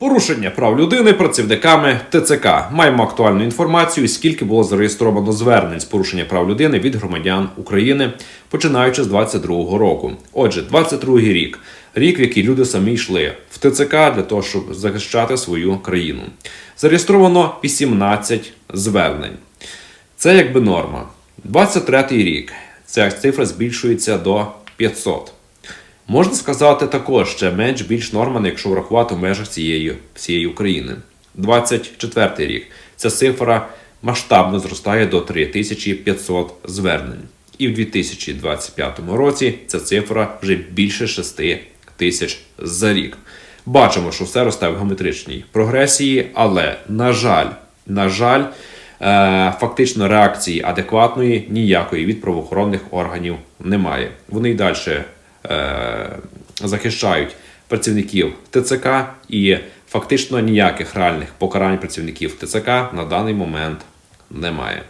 Порушення прав людини працівниками ТЦК. Маємо актуальну інформацію, скільки було зареєстровано звернень з порушення прав людини від громадян України, починаючи з 22-го року. Отже, 22-й рік, рік, в який люди самі йшли в ТЦК для того, щоб захищати свою країну. Зареєстровано 18 звернень. Це якби норма. 23-й рік ця цифра збільшується до 500. Можна сказати також ще менш більш норма, якщо врахувати в межах цієї всієї України. 24 рік ця цифра масштабно зростає до 3500 звернень. І в 2025 році ця цифра вже більше 6 тисяч за рік. Бачимо, що все росте в геометричній прогресії, але на жаль, на жаль, е, фактично реакції адекватної ніякої від правоохоронних органів немає. Вони й далі захищають працівників ТЦК і фактично ніяких реальних покарань працівників ТЦК на даний момент немає.